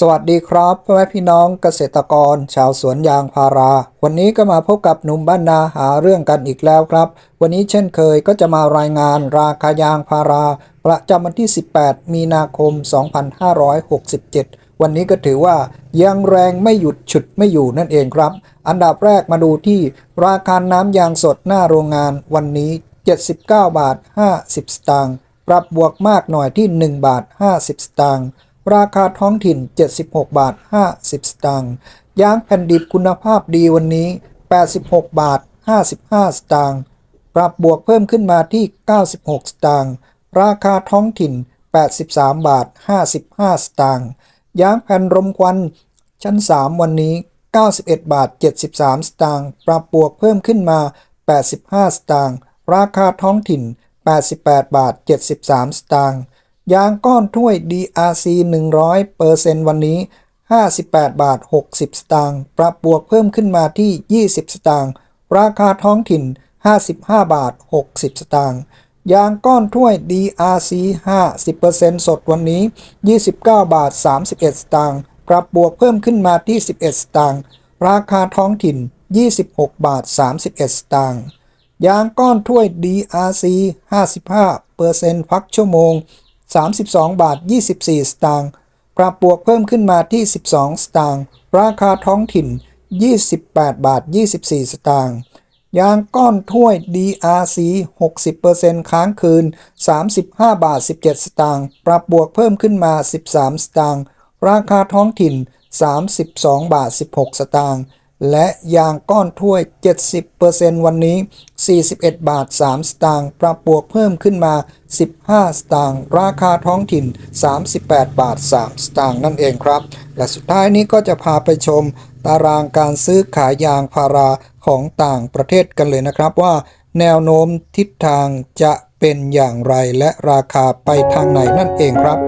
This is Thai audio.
สวัสดีครับพ่อแม่พี่น้องเกษตรกร ชาวสวนยางพารา วันนี้ก็มาพบกับหนุ่มบ้านนาหาเรื่องกันอีกแล้วครับ วันนี้เช่นเคยก็จะมารายงานราคายางพารา ประจำวันที่ 18 มีนาคม 2567 วันนี้ก็ถือว่ายังแรงไม่หยุดฉุดไม่อยู่นั่นเองครับ อันดับแรกมาดูที่ราคาน้ำยางสดหน้าโรงงานวันนี้ 79 บาท 50 สตางค์ปรับบวกมากหน่อยที่ 1 บาท 50 สตางค์ ราคาท้องถิ่น 76 บาท 50 สตางค์ยางแผ่นดิบคุณภาพดีวันนี้ 86 บาท 55 สตางค์ปรับบวกเพิ่มขึ้นมาที่ 96 สตางค์ราคาท้องถิ่น 83 บาท 55 สตางค์ยางแผ่นรมควันชั้น 3 วันนี้ 91 บาท 73 สตางค์ปรับบวกเพิ่มขึ้นมา 85 สตางค์ราคาท้องถิ่น 88 บาท 73 สตางค์ ยางก้อนถ้วย DRC 100เปอร์เซนต์วันนี้ 58 บาท 60 สตางค์ปรับบวกเพิ่มขึ้นมาที่ 20 สตางค์ราคาท้องถิ่น 55 บาท 60 สตางค์ยางก้อนถ้วย DRC 50%สดวันนี้ 29 บาท 31 สตางค์ปรับบวกเพิ่มขึ้นมาที่ 11 สตางค์ราคาท้องถิ่น 26 บาท 31 สตางค์ยางก้อนถ้วย DRC 55%พักชั่วโมง 32 บาท 24 สตางค์ ปรับบวกเพิ่มขึ้นมาที่ 12 สตางค์ ราคาท้องถิ่น 28 บาท 24 สตางค์ ยางก้อนถ้วย DRC 60%ค้างคืน 35 บาท 17 สตางค์ ปรับบวกเพิ่มขึ้นมา 13 สตางค์ ราคาท้องถิ่น 32 บาท 16 สตางค์ และยางก้อนถ้วย 70%วันนี้ 41 บาท 3 สตางค์ปรับบวกเพิ่มขึ้นมา 15 สตางค์ราคาท้องถิ่น 38 บาท 3 สตางค์นั่นเองครับ และสุดท้ายนี้ก็จะพาไปชม ตารางการซื้อขายยางพาราของต่างประเทศกันเลยนะครับว่า แนวโน้มทิศทางจะเป็นอย่างไรและราคาไปทางไหนนั่นเองครับ